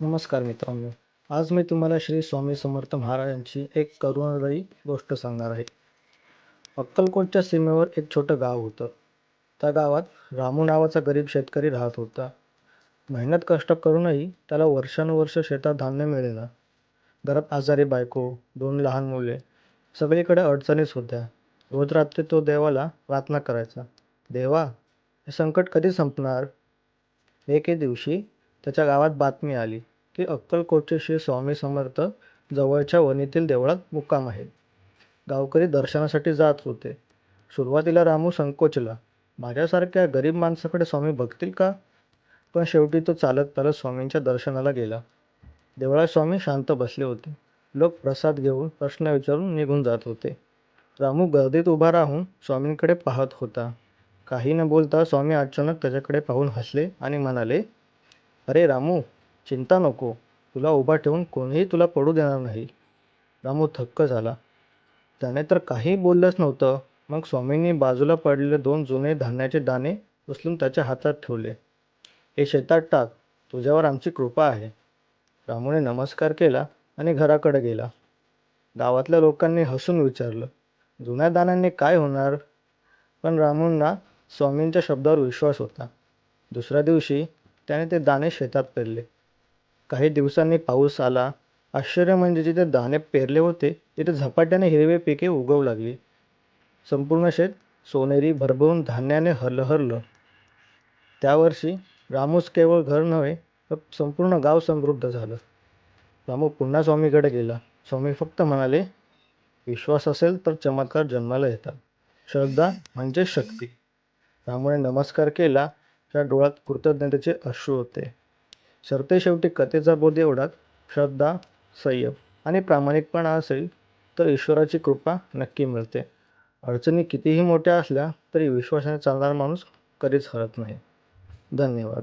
नमस्कार मित्रांनो. आज मी तुम्हाला श्री स्वामी समर्थ महाराजांची एक करुणादायी गोष्ट सांगणार आहे. अक्कलकोटच्या सीमेवर एक छोटं गाव होतं. त्या गावात रामू नावाचा गरीब शेतकरी राहत होता. मेहनत कष्ट करूनही त्याला वर्षानुवर्ष शेतात धान्य मिळेना. घरात आजारी बायको दोन लहान मुले सगळीकडे अडचणीच होत्या. रोज रात्री तो देवाला प्रार्थना करायचा. देवा हे संकट कधी संपणार? एके दिवशी त्याच्या गावात बातमी आली. हे अक्कलकोटचे श्री स्वामी समर्थ जवळच्या वणीतील देवळात मुक्काम आहे. गावकरी दर्शनासाठी जात होते. सुरुवातीला रामू संकोचला माझ्यासारख्या गरीब माणसाकडे स्वामी बघतील का? पण शेवटी तो चालत चालत स्वामींच्या दर्शनाला गेला. देवळात स्वामी शांत बसले होते. लोक प्रसाद घेऊन प्रश्न विचारून निघून जात होते. रामू गर्दीत उभा राहून स्वामींकडे पाहत होता. काही न बोलता स्वामी अचानक त्याच्याकडे पाहून हसले आणि म्हणाले अरे रामू चिंता नको. तुला उभा ठेवून कोणीही तुला पडू देणार नाही. रामू थक्क झाला. त्याने तर काही बोललंच नव्हतं. मग स्वामींनी बाजूला पडलेले दोन जुने धान्याचे दाणे उचलून त्याच्या हातात ठेवले. हे शेतात टाक. तुझ्यावर आमची कृपा आहे. रामूने नमस्कार केला आणि घराकडे गेला. गावातल्या लोकांनी हसून विचारलं जुन्या दाण्यांनी काय होणार? पण रामूंना स्वामींच्या शब्दावर विश्वास होता. दुसऱ्या दिवशी त्याने ते दाणे शेतात पेरले. काही दिवसांनी पाऊस आला. आश्चर्य म्हणजे जिथे दाणे पेरले होते तिथे झपाट्याने हिरवे पिके उगवू लागली. संपूर्ण शेत सोनेरी भरभरून धान्याने हरलहरलं. त्या वर्षी रामूस केवळ घर नव्हे तर संपूर्ण गाव समृद्ध झालं. रामू पुन्हा स्वामीकडे गेला. स्वामी फक्त म्हणाले विश्वास असेल तर चमत्कार जन्माला येतात. श्रद्धा म्हणजे शक्ती. रामूने नमस्कार केला. त्या डोळ्यात कृतज्ञतेचे अश्रू होते. सरतेशेवटी कथेचा बोध एवढाच श्रद्धा संयम आणि प्रामाणिकपणा असेल तर ईश्वराची कृपा नक्की मिळते. अडचणी कितीही मोठ्या असल्या तरी विश्वासाने चालणारा माणूस कधीच हरत नाही. धन्यवाद.